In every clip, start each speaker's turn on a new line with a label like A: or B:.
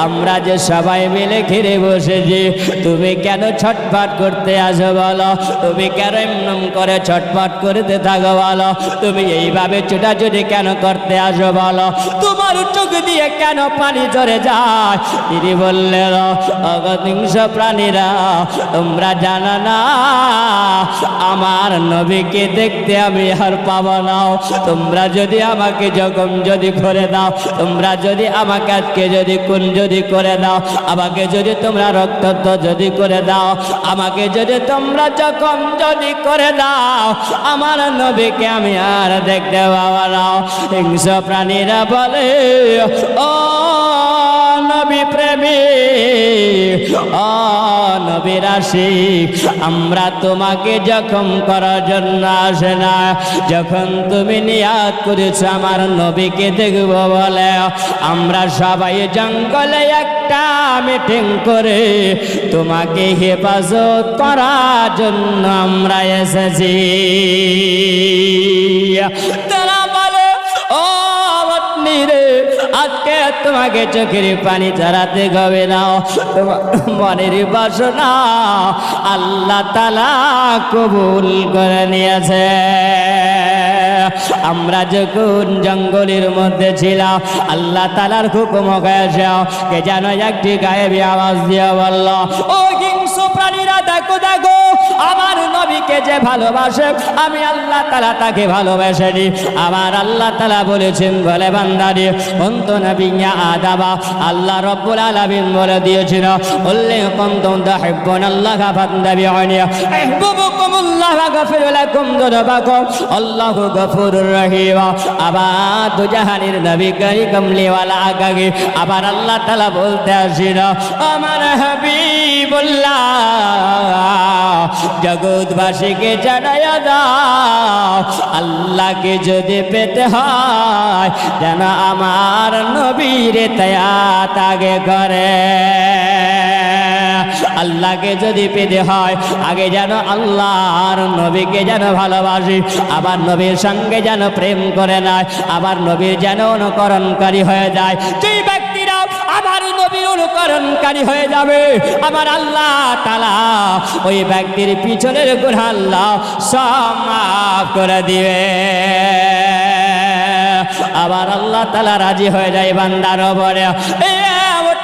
A: আমরা যে সবাই মিলে ঘিরে বসেছি, তুমি কেন ছটফট করতে আসো বলো? তুমি কেন এমন করে ছটফট করতে থাকো বলো? তুমি এইভাবে চুটাচুটি কেন করতে আসো বলো? তোমার চোখ দিয়ে কেন পানি ঝরে যায়? তিনি বললেন অগতিংস প্রাণীরা, তোমরা জানো না, আমার নবীকে দেখতে আমি আর পাবো না। তোমরা যদি আমাকে যখন যদি করে দাও, তোমরা যদি আমাকে আজকে যদি কোন যদি করে দাও, আমাকে যদি তোমরা রক্তাক্ত যদি করে দাও, আমাকে যদি তোমরা যখন যদি করে দাও, আমার নবীকে আমি আর দেখতে পাবো নাও হিংস প্রাণীরা বলে, ও নবী প্রেমী, ও নবীর আশিক, আমরা তোমাকে জখম করার জন্য আসে না। যখন তুমি করেছ, আমার নবীকে বলে। আমরা সবাই জঙ্গলে একটা মিটিং করে তোমাকে হেফাজত করার জন্য আমরা এসেছি। তারা বলে, ও আজকে তোমাকে চোখের পানি চালাতে হবে না। তোমার মনের বাসনা আল্লাহ তালা কবুল করে নিয়েছে। আমরা যখন জঙ্গলের মধ্যে ছিলাম, আল্লাহ তালার হুকুম হয়েছে কে যেন একটি গায়েবী আওয়াজ দিয়ে বলল, ও হিংস্র প্রাণীরা দেখো দেখো, আমার নবীকে যে ভালোবাসে, আমি আল্লাহ তালা তাকে ভালোবাসেনি। আমার আল্লাহ তালা বলেছেন, বলে বান্দারি, অন্ত নবিয়া আদাবা, আল্লাহ রব্বুল আলামিন বলে দিয়েছিল বললে কন্তম তাহিব্বুন আল্লাহ গাফির রহিম আবার নবী কমলিওয়ালা আবার আল্লাহ তালা বলতে আসিল, আমার হাবিবুল্লাহ জগৎবাসীকে জানাইয়া দাও, আল্লাহকে যদি পেতে হয়, যেন আমার নবীর তয়াত আগে করে। আল্লাহকে যদি পেতে হয়, আগে যেন আল্লাহর নবীকে যেন ভালোবাসি, আবার নবীর সঙ্গে যেন প্রেম করে নেয়, আবার নবীর যেন অনুকরণকারী হয়ে যায়। যেই ব্যক্তিরা আমার নবীর অনুকরণকারী হয়ে যাবে। আমার আল্লাহ তালা ওই ব্যক্তির পিছনের গুণ আল্লাহ সব করে দিবে। আবার আল্লাহ তালা রাজি হয়ে যায় বান্দার ওপরে।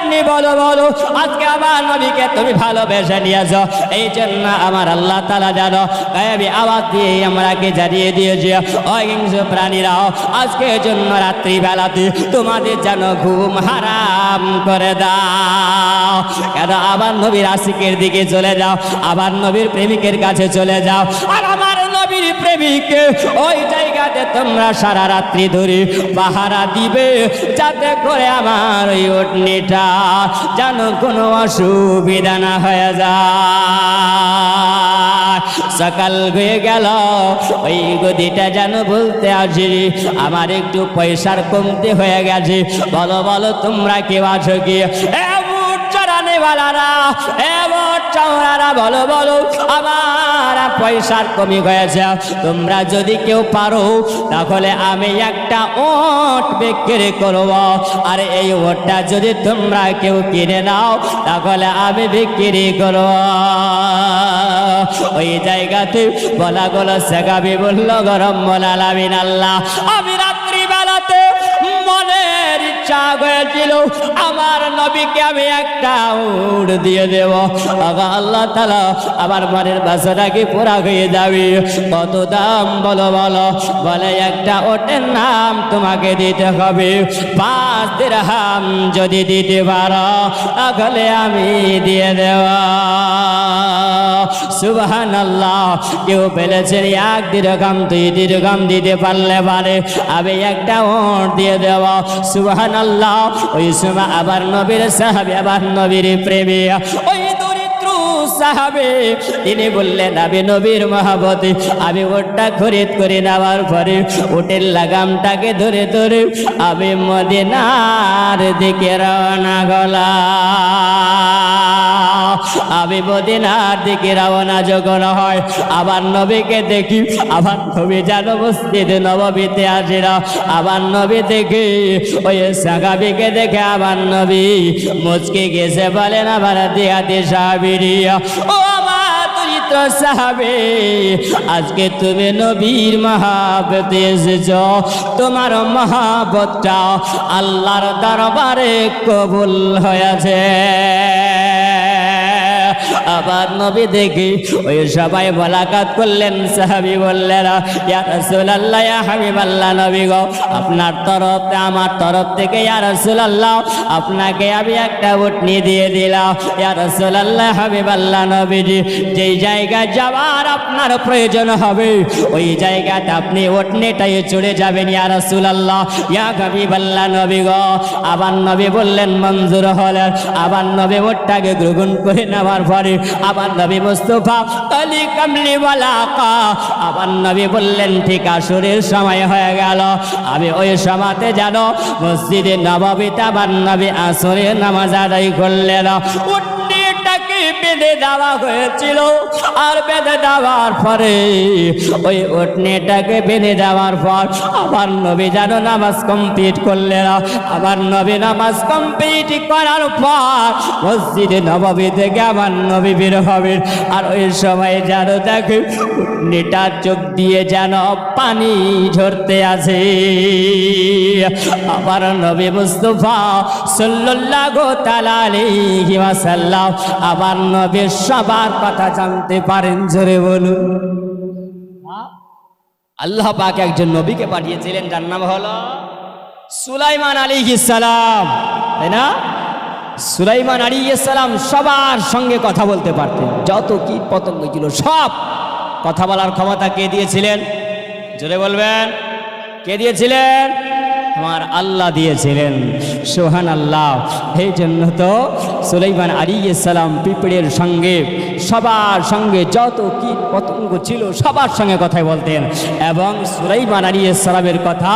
A: এ আপনি বলো বলো, আজকে আমার নবীকে তুমি ভালোবেসে নিয়েছ। এই জন্য আমার আল্লাহ তালা জানো গায়াবি আওয়াজ দিয়ে আমরাকে জানিয়ে দিয়েছে? অহিংস প্রাণীরাও আজকে জন্য রাত্রি বেলাতে তোমাদের যেন ঘুম হারাম করে দাও। কেন? আবার নবীর আশিকের দিকে চলে যাও আবার নবীর প্রেমিকের কাছে চলে যাও। আর আমার নবীর প্রেমিককে ওই জায়গাতে তোমরা সারা রাত্রি ধরে পাহারা দিবে। যাতে করে আমার ওই ওটনিটা যেন কোনো অসুবিধা না হয়ে যায়। সকাল হয়ে গেল, ওই গদিটা যেন বলতে আসি আমার একটু পয়সার কমতে হয়ে গেছে। বলো বলো, তোমরা কেউ আছো কি? এ উট চড়ানেওয়ালারা এ উট চৌরারা বলো বলো, আমার পয়সার কমি হয়েছে। তোমরা যদি কেউ পারো, তাহলে আমি একটা ওট বিক্রি করব। আর এই ওটটা যদি তোমরা কেউ কিনে নাও, তাহলে আমি বিক্রি করব। ওই জায়গাতে বলা গেল সেগাবি বলল, গরম মোলালামিন আল্লাহ। আমি ইচ্ছা হয়েছিল আমার নবীকে আমি একটা উড় দিয়ে দেব। আগা আল্লাহ তালা আমার মনের বাসাটাকে পুরা হয়ে যাবে। কত দাম বলো বলো। বলে, একটা ওটের নাম তোমাকে দিতে হবে। পাঁচ দিরহাম যদি দিতে পারো, তাহলে আমি দিয়ে দেওয়া সুবহান আল্লাহ কেউ বলেছেন, এক দীর্ঘাম দুই দীর্ঘাম দিতে পারলে পারে। আমি একটা ওট দিয়ে দেব। সুবহান আল্লাহ ওই সময় আবার নবীর সাহাবি, আবার নবীর প্রেমী। ওই সাহাবে, তিনি বললেন, আমি নবীর মহাবতী, আমি ওটা খরিদ করে নেওয়ার পরে ওটের লাগামটাকে ধরে ধরে আমি মদিনার দিকে রওনা গলা আমি মদিনার দিকে রওনা যখন হয় আবার নবীকে দেখি আবার নবী যেন মসজিদে নবমীতে আসে না আবার নবী দেখি, ওই সাগাবিকে দেখে আবার নবী মুচকে গেছে বলেন আবার দিয়াতে সাহাবিরিয়া ও সাহাবে, আজকে তুমি নবীর মহাবতে এসেছ। তোমার মহাবতটা আল্লাহর দরবারে কবুল হয়েছে। আবার নবী দেখি, ওই সবাই মোলাকাত করলেন, সাহাবি বললেন, ইয়া রাসূলুল্লাহ হাবিবাল্লাহ নবী গো, আপনার তরফ আমার তরফ থেকে, ইয়া রাসূলুল্লাহ, আপনাকে আমি একটা উটনি দিয়ে দিলাম। ইয়া রাসূলুল্লাহ, হাবিবাল্লাহ নবীজি, যেই জায়গায় যাওয়ার আপনার প্রয়োজন হবে, ওই জায়গাতে আপনি উটনিটাই চড়ে যাবেন, ইয়া রাসূলুল্লাহ। ইয়া হাবিবাল্লাহ নবী গো, আবার নবী বললেন, মঞ্জুর হলেন, আবার নবী ওটটাকে গ্রহণ করে নেওয়ার পরে আবার নবী মুস্তফা আলী কামলি কা আবার নবী বললেন, ঠিক আসরের সময় হয়ে গেল। আমি ওই সমাতে যেন মসজিদে নববিতা আবার নবী আসরের নামাজ আদায় করলেন। উটনিটাকে বেঁধে দেওয়া হয়েছিল। আর বেঁধে দেওয়ার পরে ওই উটনিটাকে বেঁধে দেওয়ার পর আবার নবী যেন নামাজ কমপ্লিট করলেন। আবার নবী নামাজ কমপ্লিট করার পর মসজিদে নবমী থেকে আবার নবী বের হবে। আর ওই সময় যেন দেখে উটনিটা চোখ দিয়ে যেন পানি ঝরতে আছে। আবার নবী মুস্তফা সাল্লাল্লাহু তাআলা আলাইহি ওয়াসাল্লাম আবার নবী সবার কথা জানতে পারেন, জোরে বলুন। আল্লাহ পাক একজন নবীকে পাঠিয়েছিলেন, যার নাম হলো সুলাইমান আলাইহিস সালাম। তাই না? সুলাইমান আলী সালাম সবার সঙ্গে কথা বলতে পারতেন। যত কীট পতঙ্গ ছিল, সব কথা বলার ক্ষমতা কে দিয়েছিলেন? জোরে বলবেন। কে দিয়েছিলেন? আমার আল্লাহ দিয়েছিলেন। সোহান আল্লাহ এই জন্য তো সুলাইমান আলিয়ে সালাম, পিঁপড়ের সঙ্গে, সবার সঙ্গে যত কীট পতঙ্গ ছিল সবার সঙ্গে কথাই বলতেন। এবং সুলাইমান আলিয়ে সালামের কথা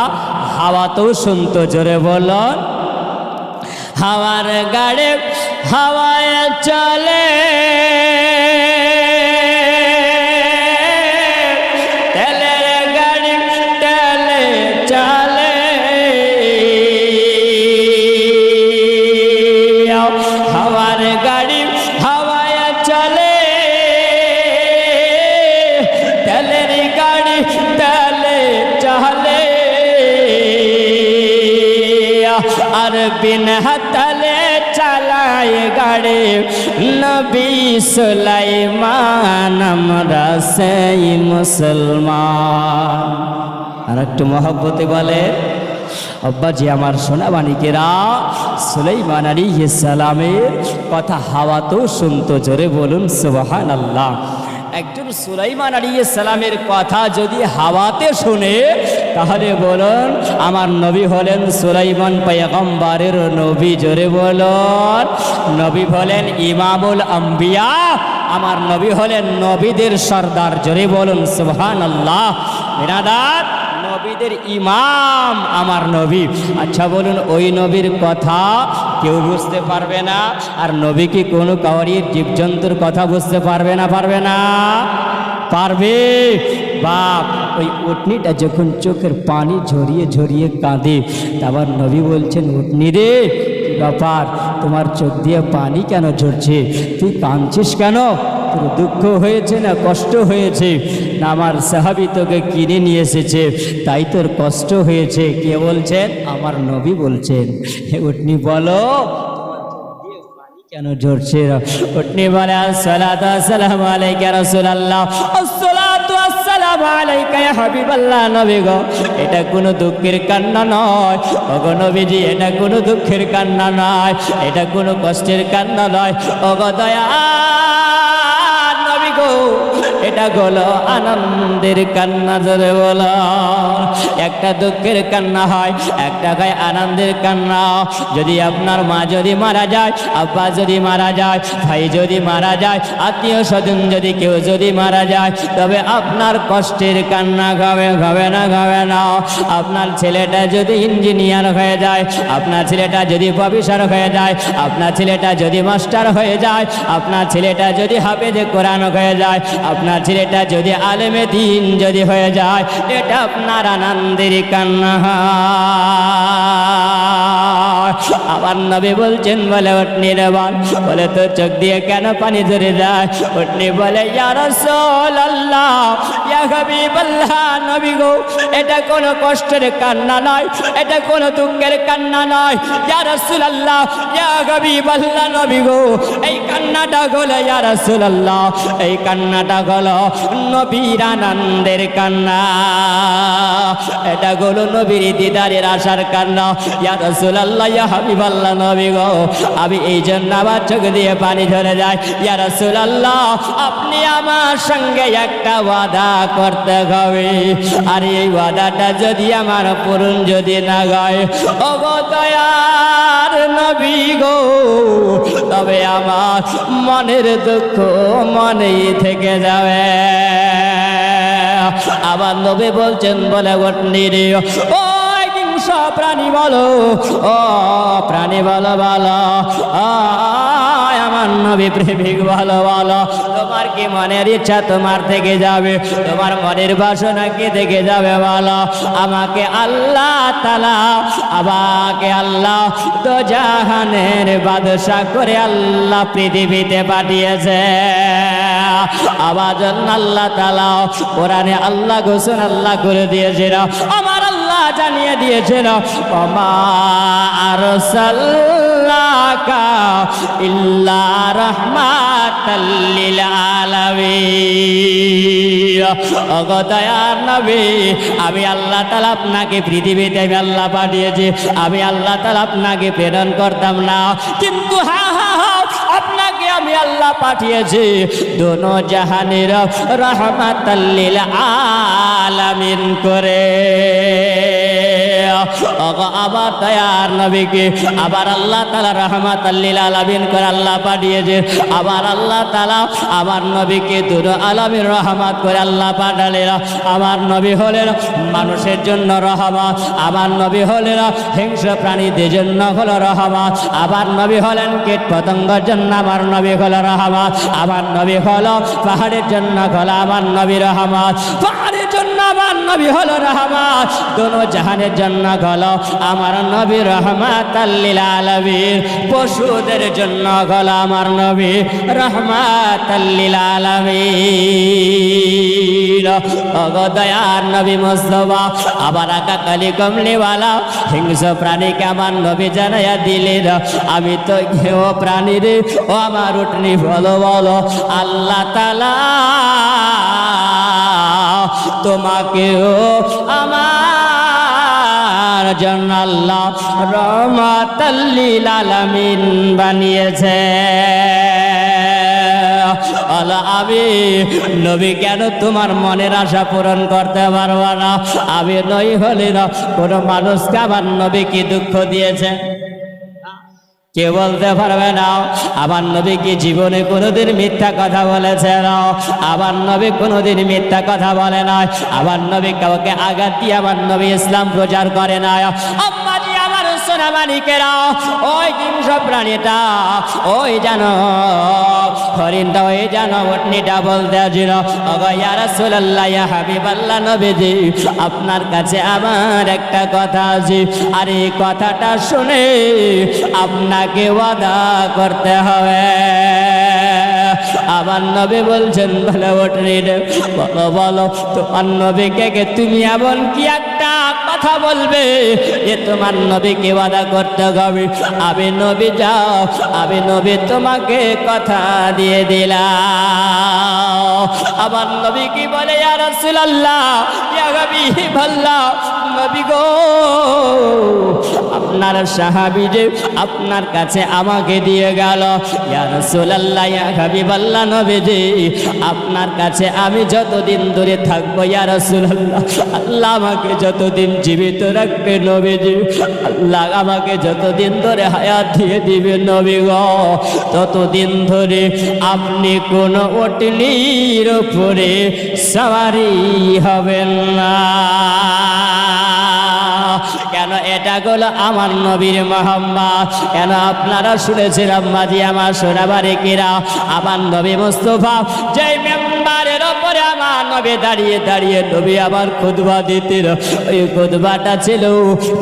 A: হাওয়াতেও শুনতো, জোরে বলন। হাওয়ার গাড়ে হাওয়ায় চলে। আর বিন হাতলে চালায় গাড়ি। নবী সুলাইমান, আমরা সেই মুসলমান। আর একটু মহব্বতে বলে, আব্বাজি আমার সোনা বাণিকেরা সুলাইমান আলী সালামের কথা হাওয়াতেও শুনতো, জোরে বলুন সুবাহান আল্লাহ একজন সুলাইমান আলী সালামের কথা যদি হাওয়াতে শুনে, তাহলে বলুন, আমার নবী হলেন সুলাইমান পয়গম্বারের নবী। জোরে বলুন, নবী হলেন ইমামুল আম্বিয়া, আমার নবী হলেন নবীদের সর্দার। জোরে বলুন সুবহান আল্লাহ নবীদের ইমাম আমার নবী। আচ্ছা বলুন, ওই নবীর কথা কেউ বুঝতে পারবে না? আর নবী কি কোনো কাউরির জীবজন্তুর কথা বুঝতে পারবে না পারবে না? পারবে? বাপ, ওই উটনিটা যখন চোখের পানি ঝরিয়ে ঝরিয়ে কাঁদে, তারপর নবী বলছেন, উটনি রে ব্যাপার? তোমার চোখ দিয়ে পানি কেন ঝরছে? তুই কাঁদছিস কেন? দুঃখ হয়েছে না কষ্ট হয়েছে? না আমার সাহাবি তোকে কিনে নিয়ে এসেছে। তাই তোর কষ্ট হয়েছে। কে বলছেন? আমার নবী বলছেন। হে উটনি বলো, কেন ঝরছে উটনি বলে, আসসালাতু আসসালামু আলাইকা রাসূলুল্লাহ। আসসালাতু আসসালামু আলাইকা ইয়া হাবিবাল্লাহ নবী গো। এটা কোনো দুঃখের কান্না নয়। ওগো নবীজি, এটা কোনো দুঃখের কান্না নয়। এটা কোনো কষ্টের কান্না নয়। ওগো দয়া Oh. এটা হলো আনন্দের কান্না ধরে বলো। একটা দুঃখের কান্না হয়, একটা হয় আনন্দের কান্না। যদি আপনার মা যদি মারা যায়, আব্বা যদি মারা যায়, ভাই যদি মারা যায়, আত্মীয় স্বজন যদি কেউ যদি মারা যায়, তবে আপনার কষ্টের কান্না খাবে খাবে না খাবে না। আপনার ছেলেটা যদি ইঞ্জিনিয়ার হয়ে যায়, আপনার ছেলেটা যদি প্রফেসর হয়ে যায়, আপনার ছেলেটা যদি মাস্টার হয়ে যায়, আপনার ছেলেটা যদি হাফেজে কোরআন হয়ে যায়, আপনার ছেলেটা যদি আলেমে দিন যদি হয়ে যায়, এটা আপনার আনন্দের কান্না। আমার নবী বলছেন, বলে উঠনি রে বল বলে, তোর চোখ দিয়ে কেন পানি ধরে যায় উঠনি বলে, ইয়া রাসূলুল্লাহ ইয়া নবী গো, এটা কোনো কষ্টের কান্না এটা কোনো কান্না ইয়া ইয়া গো, এই কান্নাটা হলো ইয়া এই নবীর আনন্দের কান্না। এটা হলো নবীর দিদারের আশার কান্না। ইয়া রাসূলুল্লাহ, ইয়া হাবিবাল্লাহ নবী গো, আমি এই জন্য আমার চোখ দিয়ে পানি ঝরে যায় ইয়া রাসূলুল্লাহ, আপনি আমার সঙ্গে একটা ওয়াদা করতে হবে। আর এই ওয়াদাটা যদি আমার পূরণ যদি না গায় অবতয়ার নবী গো, তবে আমার মনের দুঃখ মনেই থেকে যাবে। আবার নবী বলছেন, বলে ও প্রাণী বলো। ও প্রাণী বলো বলো। আমার নবী প্রেমিক, বলো বলো। তোমার কি মনের ইচ্ছা তোমার থেকে যাবে? তোমার মনের বাসনা কি থেকে যাবে, বলো? আমাকে আল্লাহ তালা আমাকে আল্লাহ তো জাহানের বাদশা করে আল্লাহ পৃথিবীতে পাঠিয়েছে। আবার আল্লাহ তালা কোরআনে আল্লাহ ঘোষণ আল্লাহ করে দিয়েছিল। আমার আল্লাহ জানিয়ে দিয়েছিল ওমা আরসাল্লাকা ইল্লা রাহমাতাল লিল আলামিন। ওগো দয়ার নবী, আমি আল্লাহ তাআলা আপনাকে পৃথিবীতে আমি আল্লাহ পাঠিয়েছি, আমি আল্লাহ তাআলা আপনাকে প্রেরণ করতাম না। কিন্তু হ্যাঁ হ্যাঁ আপনাকে আমি আল্লাহ পাঠিয়েছি, দোনো জাহানের রহমাতাল্লিল আলামিন করে। আবার দয়ার নবীকে, আবার আল্লাহ তালা রহমাত আল্লিল আলামিন করে আল্লাহ পাঠিয়েছে, আবার আল্লাহ তালা আমার নবীকে দুর আলামিন রহমাত করে আল্লাহ পাঠালেন। আমার নবী হলেন মানুষের জন্য রহমত, আমার নবী হলেন হিংস্র প্রাণীদের জন্য হলো রহমত আবার নবী হলেন কীট পতঙ্গের জন্য আমার নবী হলো রহমত, আমার নবী হলো পাহাড়ের জন্য হলো আমার নবী রহমত, পাহাড়ের জন্য আমার নবী হলো রহমত, দোনো জাহানের জন্য হলো আমার নবী রহমত আলমীর পশুদের জন্য হলো আমার নবী রহমত আলমীর অগদয়ার নবী মুস্তফা, আবার আকা কালি কমলিওয়ালা, হিংস্র প্রাণীকে আমার নবী জানাইয়া দিলেন। আমি তো ঘেও প্রাণী রে, ও আমার উঠনি বলো বলো, আল্লাহ তালা তোমাকেও আমার জন্য আল্লাহ রহমাতাল্লিল আলামিন বানিয়েছে। আমি নবী কেন তোমার মনের আশা পূরণ করতে পারব না? আমি নই হলি না, কোনো মানুষকে আমার নবী কি দুঃখ দিয়েছে। কে বলতে পারবে না। আমার নবী কি জীবনে কোনোদিন মিথ্যা কথা বলেছে না? আমার নবী কোনোদিন মিথ্যা কথা বলে না আমার নবী কাউকে আঘাত দিয়ে আমার নবী ইসলাম প্রচার করে না আমার সোনামানিকেরা ওই হিংস প্রাণীটা, ওই জানো হরিণটা, ওই জানো ওটনিটা বলতে ছিল ইয়া হাবিবাল্লাহ নবীজি, আপনার কাছে আমার একটা কথা আছে। আর এই কথাটা শুনে আপনাকে ওয়াদা করতে হবে। আমার নবী বলছেন, বলে ওটনি রে বলো বলো, তোমার নবীকে কে, তুমি এমন কি একটা কথা বলবে যে তোমার নবীকে ওয়াদা করতে হবে। আমি নবী যাও, আমি নবী তোমাকে কথা দিয়ে দিলাম। আমার নবী কি বলে হাবিবাল্লাহ, নবী গো, আপনার সাহাবী যে আপনার কাছে আমাকে দিয়ে গেল। ইয়া রাসূলুল্লাহ, ইয়া হাবিবাল্লাহ নবীজি আপনার কাছে আমি যতদিন ধরে থাকব, ইয়া রাসূলুল্লাহ, আল্লাহ আমাকে যতদিন জীবিত রাখবে নবীজি। আল্লাহ আমাকে যতদিন ধরে হায়াত দিয়ে দিবে নবী গো, ততদিন ধরে আপনি কোনো ওটলির উপরে সওয়ারি হবেন না। কেন এটা হলো আমার নবীর মোহাম্মদ? কেন আপনারা শুনেছেন আম্মাজি আমার সোনাবারে কিরা আমার নবী মুস্তফা যে মেম্বারের ওপরে আমার নবে দাঁড়িয়ে দাঁড়িয়ে নবী আমার খুদবা দিতেন। ওই খুদবাটা ছিল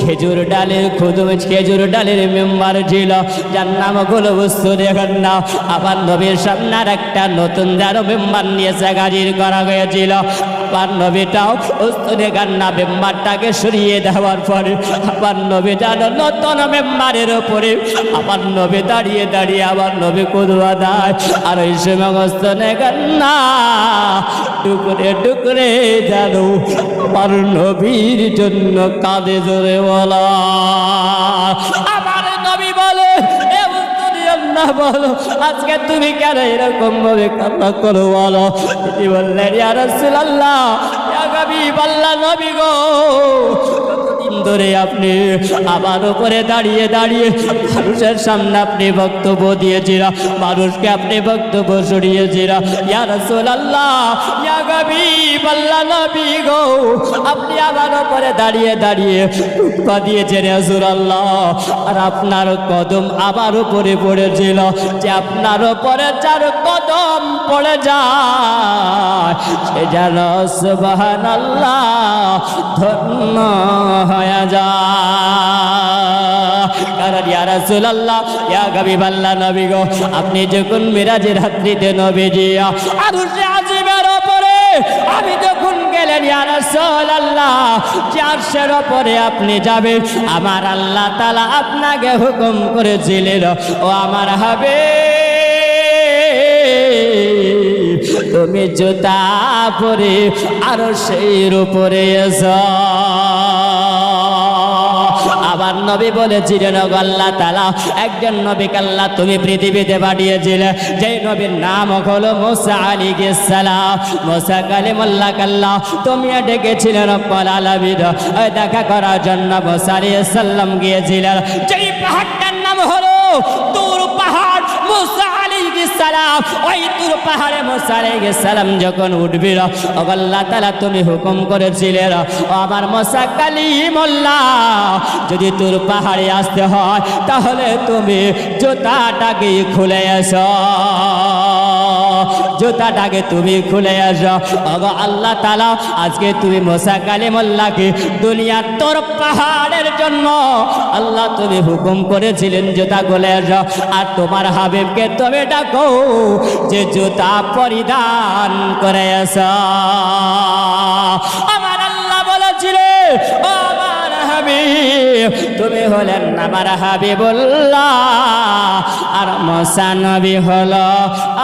A: খেজুর ডালের খুদ খেজুর ডালের মেম্বার ছিল। যার নামগুলো বস্তু দেখেন না আমার নবীর সামনে একটা নতুন যার মেম্বার নিয়ে গাজির করা হয়েছিল। আমার নবীটাও উস্তুরে গান্না মেম্বারটাকে সরিয়ে দেওয়ার পরে আমার নবীটার নতুন মেম্বারের উপরে আমার নবী দাঁড়িয়ে দাঁড়িয়ে আমার নবী কুদুয়া দেয়। আর ওই সমস্ত গান্না টুকরে টুকরে জানো আমার নবীর জন্য কাঁদে জোরে বলা। আমার নবী বলে আল্লাহ বলো, আজকে তুমি কেন এরকম ভাবে কান্না করো বলো? তিনি বললেন, ইয়া রাসূলুল্লাহ, ইয়া আল্লাহ নবী গো। ধরে আপনি আমার উপরে দাঁড়িয়ে দাঁড়িয়ে মানুষের সামনে আপনি বক্তব্য দিয়েছিলেন মানুষকে আপনি বক্তব্য আল্লাহ আপনি উপরে দাঁড়িয়ে দাঁড়িয়ে দিয়েছেন রাসূলুল্লাহ। আর আপনার কদম আবার উপরে পড়েছিল, যে আপনার উপরে যার কদম পড়ে যায়, সে যেন সুবহান ধন্য হয়ে। যায় কারণ ইয়া রাসূলুল্লাহ, ইয়া হাবিবাল্লাহ নবী গো, আপনি যখন মিরাজের রাত্রিতে নবীজি, আর সে আজিমের উপরে আমি যখন গেলেন, ইয়া রাসূলুল্লাহ চারশের উপরে আপনি যাবেন, আমার আল্লাহ তালা আপনাকে হুকুম করেছিলেন, ও আমার হবে তুমি জুতা পরে আরও সেই উপরে আবার নবী বলেছিলেন, ওগো আল্লাহ তালা একজন নবী কাল্লা তুমি পৃথিবীতে পাঠিয়েছিলে। যেই নবীর নাম হলো মোসা আলী সালাম। মোসা কালিমুল্লাহ কাল্লাহ তুমি ডেকেছিলেন রব্বুল আলামিন। দেখা করার জন্য মোসা আলী সাল্লাম গিয়েছিলেন। যেই পাহাড়টার নাম হলো তোর পাহাড় মোসা সালাম তুর পাহাড়ে তালা তুমি হুকুম করেছিলে যদি তোর পাহাড়ে আসতে হয়, তাহলে তুমি জুতাটাকে খুলে এসো। জুতাটাকে তুমি খুলে আসো। অগ আল্লাহ তালা আজকে তুমি মোসা কালিমুল্লাহকে দুনিয়ার তোর পাহাড়ের জন্য আল্লাহ তুমি হুকুম করেছিলেন জুতা খুলে আসো। আর তোমার হাবিবকে তুমি ডাকো যে জুতা পরিধান করে আসো। আমার আল্লাহ বলেছিলেন, ও আমার হাবিব তুমি হলেন আমার হাবিবুল্লাহ। আর মশা নবী হলো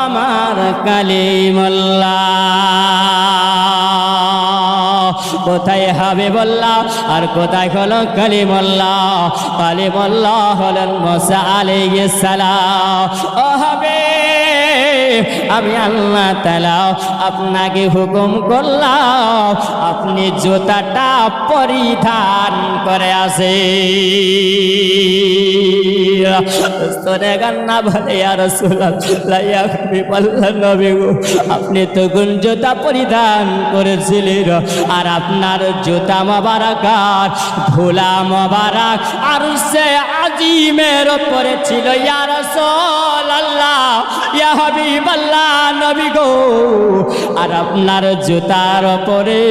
A: আমার কালিমুল্লাহ। কোথায় হাবিবুল্লাহ? আর কোথায় হলো কালিমুল্লাহ? কালিমুল্লাহ হলেন মশা আলাইহিস সালাম। ও হাবিব! আমি আল্লাহ তালা আপনাকে হুকুম করলাম, আপনি জুতাটা পরিধান করে আসে গো, আপনি তো গুণ জুতা পরিধান করেছিলেন, আর আপনার জুতা মোবারকার ধুলা মোবারক আর সে আজিমের ওপরে ছিল ইয়ার আল্লাহ ইয়া হাবিব আল্লাহ নবী গো। আর আপনার জুতার ওপরে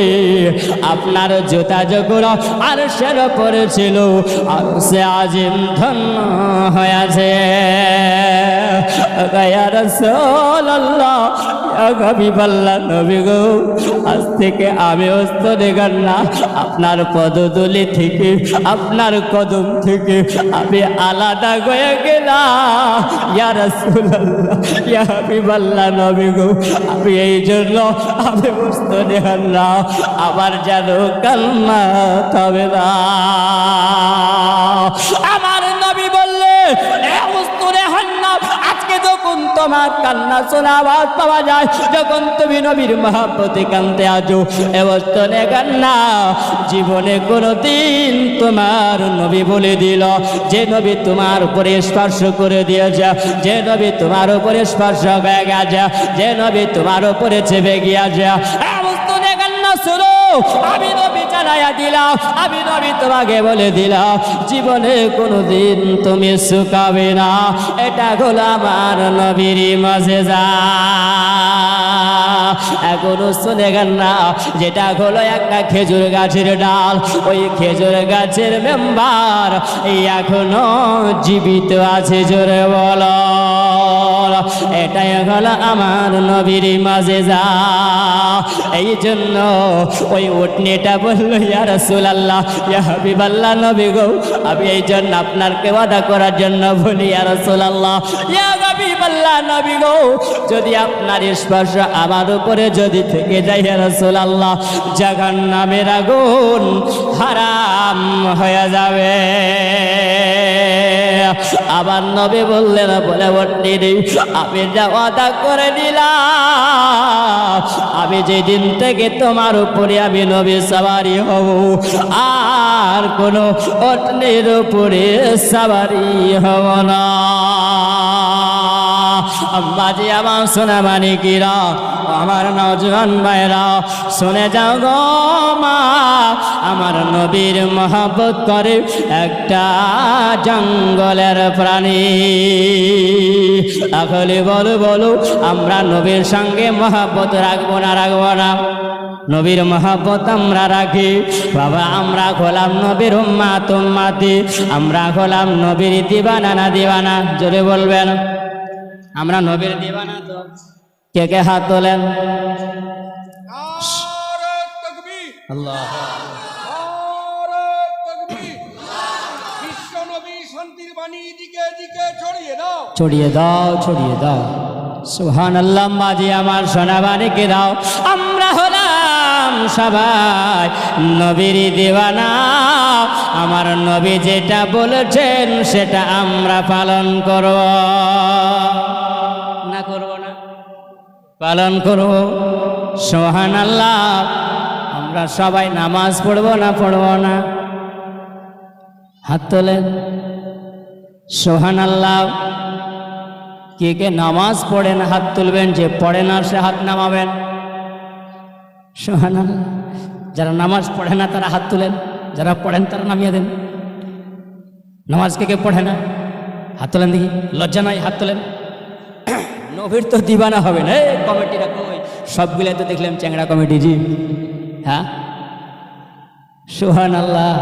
A: আপনার জুতা যখন আর সের ওপরে ছিল আর সে আজিম ধন্য হয়েছে। ইয়া রাসূলুল্লাহ আগামী পাল্লা নবী গো, আজ থেকে আমি অস্তরে না আপনার পদতলি থেকে, আপনার কদম থেকে আমি আলাদা হয়ে গেলাম। ইয়া রাসূলুল্লাহ, ইয়া হাবিবাল্লাহ নবী গো, আমি এই জন্য আমি অস্তরে না আমার যেন কান্না তবে না। আমার নবী বললে এ উস্তুরে হান্না আজকে যখন তোমার কান্না শোনা আওয়াজ পাওয়া যায়। যখন তুমি নবীর মহাপতি কানতে আজো, এ উস্তুরে কান্না, জীবনে কোনোদিন তোমার নবী বলে দিল। যে নবী তোমার উপরে স্পর্শ করে দিয়েছে, যে নবী তোমার উপরে স্পর্শ হয়ে গেছে, যে নবী তোমার উপরে চেপে গিয়েছে। এ উস্তুরে কান্না শুরু আমি দিলাম, আমি নবী তোমাকে বলে দিলাম, জীবনে কোনোদিন তুমি শুকাবে না। এটা হলো আমার নবীর মাঝে যা এখনও শুনে গেল না, যেটা হলো একটা খেজুর গাছের ডাল। ওই খেজুর গাছের মেম্বার এখনও জীবিত আছে, জোরে বলো। এটাই হলো আমার নবীর মাঝে যা এই জন্য ওই উটনিটা বলল, ইয়া রাসূলুল্লাহ, ইয়া হাবিবাল্লাহ, নবী গো, আমি এই জন্য আপনারকে ওয়াদা করার জন্য বলি, ইয়া রাসূলুল্লাহ, ইয়া যদি আপনার স্পর্শ আমার উপরে যদি থেকে যায়, ইয়া রাসূলুল্লাহ, জাহান্নামের আগুন হারাম হয়ে যাবে। আবার নবী বললেন, বলে বটনি আমি যা করে দিলাম। আমি যেদিন থেকে তোমার উপরে আমি নবী সাবারি হব, আর কোনো অটনের উপরে সাবারি হব না। আম্বাজি আমার সোনা মানিকিরা আমার নজওয়ান ভাইরা, শুনে যাও গো মা, আমার নবীর মহাবত করে একটা জঙ্গলের প্রাণী। তাহলে বলো বলো, আমরা নবীর সঙ্গে মহাবত রাখব না রাখব না? নবীর মহাবত আমরা রাখি। বাবা, আমরা খোলাম নবীর উম্মা তুম্মাতি আমরা খোলাম নবীর দিবানা না দিবানা, জোরে বলবেন। আমরা নবীর দিবানা তো। কে কে হাত তোলেন? আল্লাহ
B: ছড়িয়ে দাও।
A: ছড়িয়ে দাও ছড়িয়ে দাও। সুহান আল্লাহ মাঝি আমার সোনাবানিকে দাও। আমরা হলাম সবাই নবীর দিওয়ানা। আমার নবী যেটা বলেছেন, সেটা আমরা পালন করব। না করব না। পালন করব। সোহান আল্লাহ আমরা সবাই নামাজ পড়ব না পড়ব না? হাত তোলেন। সোহান আল্লাহ কে কে নামাজ পড়েন, হাত তুলবেন, যে পড়ে না সে হাত নামাবেন। আল্লাহ যারা নামাজ পড়ে না, তারা হাত তুলেন। যারা পড়েন, তারা নামিয়ে দেন। নামাজ কে কে পড়ে না, হাত তোলেন দেখি। লজ্জা নাই, হাত তোলেন। নবীর তো দিবানা হবে না। এই কমিটিরা কই? সবগুলো তো দেখলাম চ্যাংড়া কমিটি, জি। হ্যাঁ? সোহান আল্লাহ